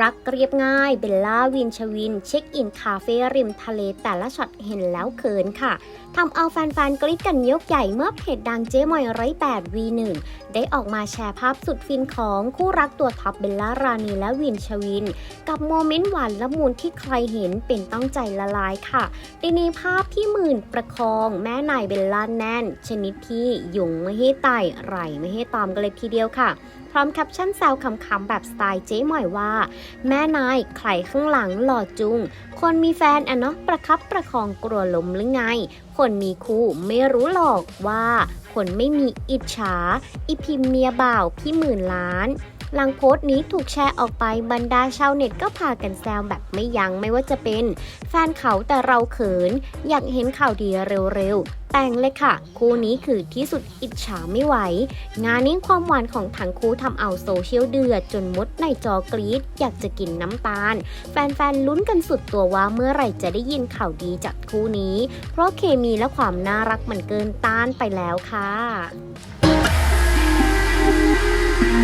รักเรียบง่ายเบลล่าวินชวิน เช็คอินคาเฟ่ริมทะเลแต่ละช็อตเห็นแล้วเขินค่ะทำเอาแฟนๆกรี๊ดกันยกใหญ่เมื่อเพจดังเจ๊มอยไร้แปด V1 ได้ออกมาแชร์ภาพสุดฟินของคู่รักตัวท็อปเบลล่ารานีและวินชวิน กับโมเมนต์หวานละมุนที่ใครเห็นเป็นต้องใจละลายค่ะในในภาพที่หมื่นประคองแม่นายเบลล่าแน่น ชนิดที่ยุงไม่ให้ไต่ไหลไม่ให้ตอมกันเลยทีเดียวค่ะ พร้อมแคปชั่นแซวคำๆแบบสไตล์เจ๊มอยว่าแม่นายใครข้างหลังหล่อจุง คนมีแฟนอะเนาะประคับประคองกลัวล้มหรือไง คนมีคู่ไม่รู้หรอกว่า คนไม่มีอิจฉา อีพิมเมียบ่าวพี่หมื่นล้าน หลังโพสต์นี้ถูกแชร์ออกไปบรรดาชาวเน็ตก็พากันแซวแบบไม่ยั้งไม่ว่าจะเป็น แฟนเขาแต่เราเขิน อยากเห็นข่าวดีเร็วๆ แต่งเลยค่ะ คู่นี้คือที่สุดอิจฉาไม่ไหว งานนี้ความหวานของทั้งคู่ทำเอาโซเชียลเดือด จนมดในจอกรีดอยากจะกินน้ำตาล แฟนๆลุ้นกันสุดตัวว่าเมื่อไหร่จะได้ยินข่าวดีจากคู่นี้ เพราะเคมีและความน่ารักมันเกินต้านไปแล้วค่ะ Thank